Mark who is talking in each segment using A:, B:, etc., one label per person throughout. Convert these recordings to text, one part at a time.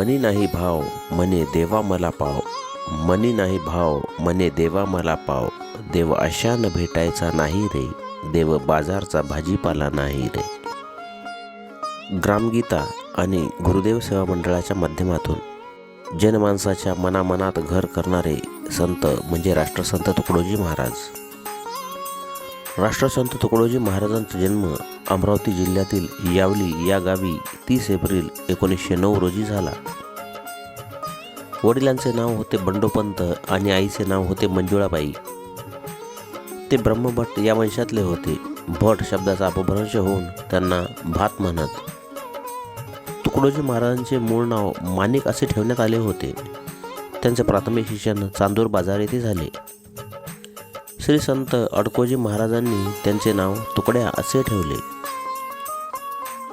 A: मनी नाही भाव मने देवा मला पाव. मनी नाही भाव मने देवा मला पाव. देव अशानं भेटायचा नाही रे देव बाजारचा भाजीपाला नाही रे. ग्रामगीता आणि गुरुदेव सेवा मंडळाच्या माध्यमातून जनमानसाच्या मनामनात घर करणारे संत म्हणजे राष्ट्रसंत तुकडोजी महाराज. राष्ट्रसंत तुकडोजी महाराजांचा जन्म अमरावती जिल्ह्यातील यावली या गावी तीस एप्रिल एकोणीसशे नऊ रोजी झाला. वडिलांचे नाव होते बंडोपंत आणि आईचे नाव होते मंजुळाबाई. ते ब्रह्मभट या वंशातले होते. भट शब्दाचा अपभ्रंश होऊन त्यांना भात म्हणत. तुकडोजी महाराजांचे मूळ नाव माणिक असे ठेवण्यात आले होते. त्यांचे प्राथमिक शिक्षण चांदूर बाजार येथे झाले. श्री संत अडकोजी महाराजांनी त्यांचे नाव तुकड्या असे ठेवले.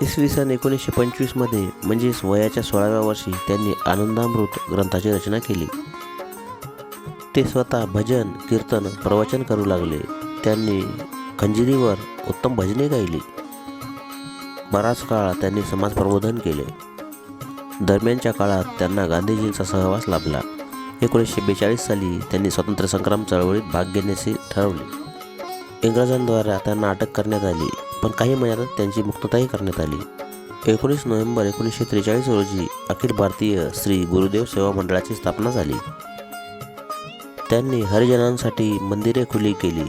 A: इसवी सन एकोणीसशे पंचवीसमध्ये म्हणजेच वयाच्या सोळाव्या वर्षी त्यांनी आनंदामृत ग्रंथाची रचना केली. ते स्वतः भजन कीर्तन प्रवचन करू लागले. त्यांनी खंजिरीवर उत्तम भजने गायली. बराच काळ त्यांनी समाज प्रबोधन केले. दरम्यानच्या काळात त्यांना गांधीजींचा सहवास लाभला. एकोणीसशे बेचाळीस साली त्यांनी स्वातंत्र्य संग्राम चळवळीत भाग घेण्याचे ठरवले. इंग्रजांद्वारे त्यांना अटक करण्यात आली. पण काही महिन्यातच त्यांची मुक्तताही करण्यात आली. एकोणीस नोव्हेंबर एकोणीसशे त्रेचाळीस रोजी अखिल भारतीय श्री गुरुदेव सेवा मंडळाची स्थापना झाली. त्यांनी हरिजनांसाठी मंदिरे खुली केली.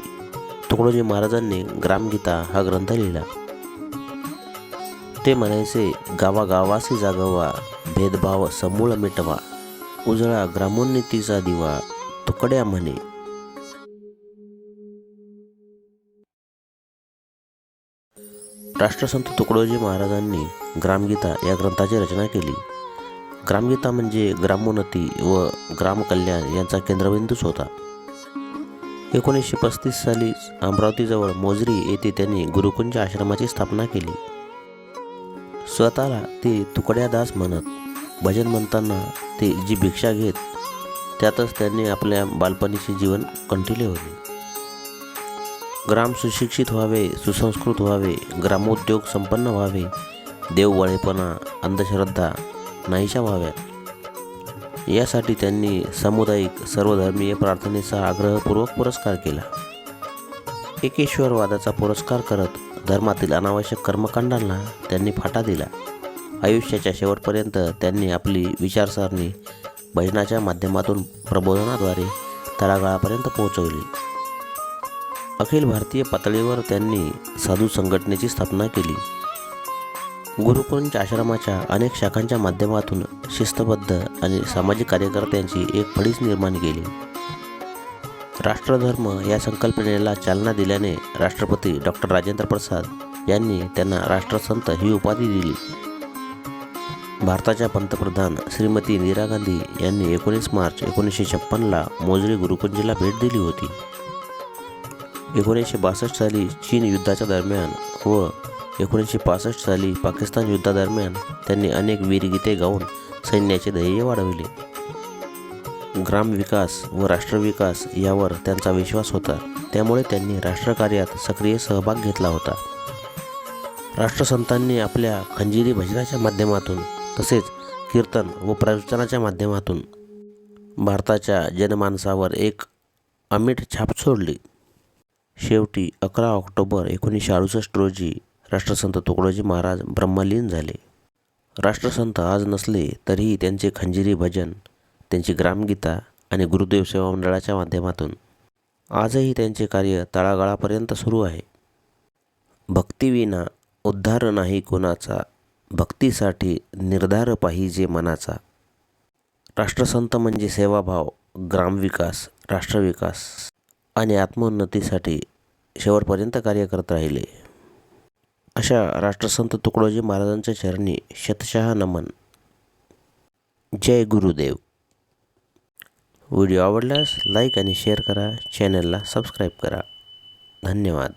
A: तुकडोजी महाराजांनी ग्रामगीता हा ग्रंथ लिहिला. ते म्हणायचे गावागावासी जागवा भेदभाव समूळ मिटवा उजळा ग्रामोन्नतीचा दिवा तुकड्या म्हणे राष्ट्रसंत तुकडोजी महाराजांनी ग्रामगीता या ग्रंथाची रचना केली. ग्रामगीता म्हणजे ग्रामोन्नती व ग्रामकल्याण यांचा केंद्रबिंदूच होता. एकोणीसशे पस्तीस साली अमरावतीजवळ मोजरी येथे त्यांनी गुरुकुंज आश्रमाची स्थापना केली. स्वतःला ते तुकड्यादास म्हणत भजन म्हणताना ते जी भिक्षा घेत त्यातच त्यांनी आपल्या बालपणीचे जीवन कंटिले होते. ग्राम सुशिक्षित व्हावे सुसंस्कृत व्हावे ग्रामोद्योग संपन्न व्हावे देववळेपणा अंधश्रद्धा नाहीशा व्हाव्यात. यासाठी त्यांनी सामुदायिक सर्वधर्मीय प्रार्थनेचा आग्रहपूर्वक पुरस्कार केला. एकेश्वरवादाचा पुरस्कार करत धर्मातील अनावश्यक कर्मकांडांना त्यांनी फाटा दिला. आयुष्याच्या शेवटपर्यंत त्यांनी आपली विचारसरणी भजनाच्या माध्यमातून प्रबोधनाद्वारे तळागाळापर्यंत पोहोचवली. अखिल भारतीय पातळीवर त्यांनी साधू संघटनेची स्थापना केली. गुरुकुंज आश्रमाच्या अनेक शाखांच्या माध्यमातून शिस्तबद्ध आणि सामाजिक कार्यकर्त्यांची एक फळीच निर्माण केली. राष्ट्रधर्म या संकल्पनेला चालना दिल्याने राष्ट्रपती डॉक्टर राजेंद्र प्रसाद यांनी त्यांना राष्ट्रसंत ही उपाधी दिली. भारताच्या पंतप्रधान श्रीमती इंदिरा गांधी यांनी एकोणीस मार्च एकोणीसशे छप्पनला मोजरी गुरुकुंजीला भेट दिली होती. एकोणीसशे बासष्ट साली चीन युद्धाच्या दरम्यान व एकोणीसशे पासष्ट साली पाकिस्तान युद्धादरम्यान त्यांनी अनेक वीरगीते गाऊन सैन्याचे ध्येय वाढविले. ग्रामविकास व राष्ट्रविकास यावर त्यांचा विश्वास होता. त्यामुळे त्यांनी राष्ट्रकार्यात सक्रिय सहभाग घेतला होता. राष्ट्रसंतांनी आपल्या खंजिरी भजनाच्या माध्यमातून तसेच कीर्तन व प्रवचनाच्या माध्यमातून भारताच्या जनमानसावर एक अमिट छाप सोडली. शेवटी अकरा ऑक्टोबर एकोणीसशे अडुसष्ट रोजी राष्ट्रसंत तुकडोजी महाराज ब्रह्मलीन झाले. राष्ट्रसंत आज नसले तरीही त्यांचे खंजिरी भजन त्यांची ग्रामगीता आणि गुरुदेव सेवा मंडळाच्या माध्यमातून आजही त्यांचे कार्य तळागाळापर्यंत सुरू आहे. भक्तीविना उद्धार नाही कोणाचा भक्तीसाठी निर्धार पाहिजे मनाचा. राष्ट्रसंत म्हणजे सेवाभाव ग्रामविकास राष्ट्रविकास आणि आत्मोन्नतीसाठी शेवटपर्यंत कार्य करत राहिले. अशा राष्ट्रसंत तुकडोजी महाराजांच्या चरणी शतशः नमन. जय गुरुदेव. व्हिडिओ आवडल्यास लाईक आणि शेअर करा. चॅनलला सबस्क्राईब करा. धन्यवाद.